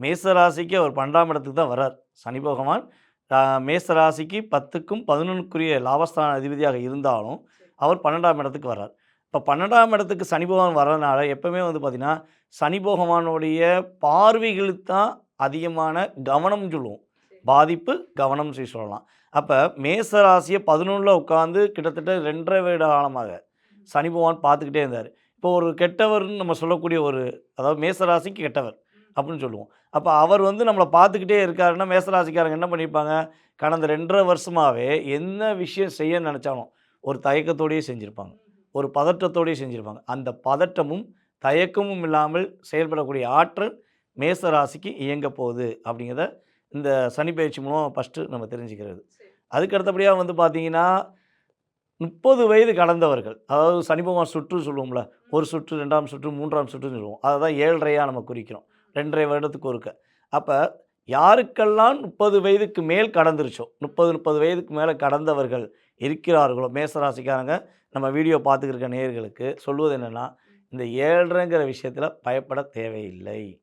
மேச ராசிக்கு அவர் பன்னெண்டாம் இடத்துக்கு தான் வரார் சனி பகவான் மேசராசிக்கு பத்துக்கும் பதினொன்றுக்குரிய லாபஸ்தான அதிபதியாக இருந்தாலும் அவர் பன்னெண்டாம் இடத்துக்கு வர்றார். இப்போ பன்னெண்டாம் இடத்துக்கு சனி பகவான் வர்றதுனால எப்பவுமே வந்து பார்த்திங்கன்னா சனி பகவானுடைய பார்வைகளுக்கு தான் அதிகமான கவனம் சொல்லுவோம். பாதிப்பு கவனம் சொல்லி சொல்லலாம். அப்போ மேச ராசியை பதினொன்றில் உட்காந்து கிட்டத்தட்ட ரெண்டரை வருட காலமாக சனி பகவான் பார்த்துக்கிட்டே இருந்தார். இப்போ ஒரு கெட்டவர்னு நம்ம சொல்லக்கூடிய ஒரு அதாவது மேசராசிக்கு கெட்டவர். அப்படின்னு சொல்லுவோம். அப்போ அவர் வந்து நம்மளை பார்த்துக்கிட்டே இருக்காருன்னா மேச ராசிக்காரங்க என்ன பண்ணியிருப்பாங்க கடந்த ரெண்டரை வருஷமாகவே என்ன விஷயம் செய்ய நினச்சாலும் ஒரு தயக்கத்தோடையே செஞ்சுருப்பாங்க. ஒரு பதற்றத்தோடையே செஞ்சுருப்பாங்க. அந்த பதட்டமும் தயக்கமும் இல்லாமல் செயல்படக்கூடிய ஆற்றல் மேச ராசிக்கு இயங்க போகுது அப்படிங்கிறத இந்த சனி பயிற்சி மூலம் ஃபஸ்ட்டு நம்ம தெரிஞ்சுக்கிறது. அதுக்கு அடுத்தபடியாக வந்து பார்த்தீங்கன்னா முப்பது வயது கடந்தவர்கள் அதாவது சனி பகவான் சுற்று சொல்லுவோம்ல ஒரு சுற்று ரெண்டாம் சுற்று மூன்றாம் சுற்றுன்னு சொல்லுவோம். அதை தான் ஏழரையாக நம்ம குறிக்கிறோம். ரெண்டரை வருடத்துக்கு ஒருக்க. அப்போ யாருக்கெல்லாம் முப்பது வயதுக்கு மேல் கடந்துருச்சோ முப்பது முப்பது வயதுக்கு மேலே கடந்தவர்கள் இருக்கிறார்களோ மேசராசிக்காரங்க நம்ம வீடியோ பார்த்துக்கிருக்க நேயர்களுக்கு சொல்வது என்னென்னா இந்த ஏழ்ரைங்கிற விஷயத்தில் பயப்பட தேவையில்லை.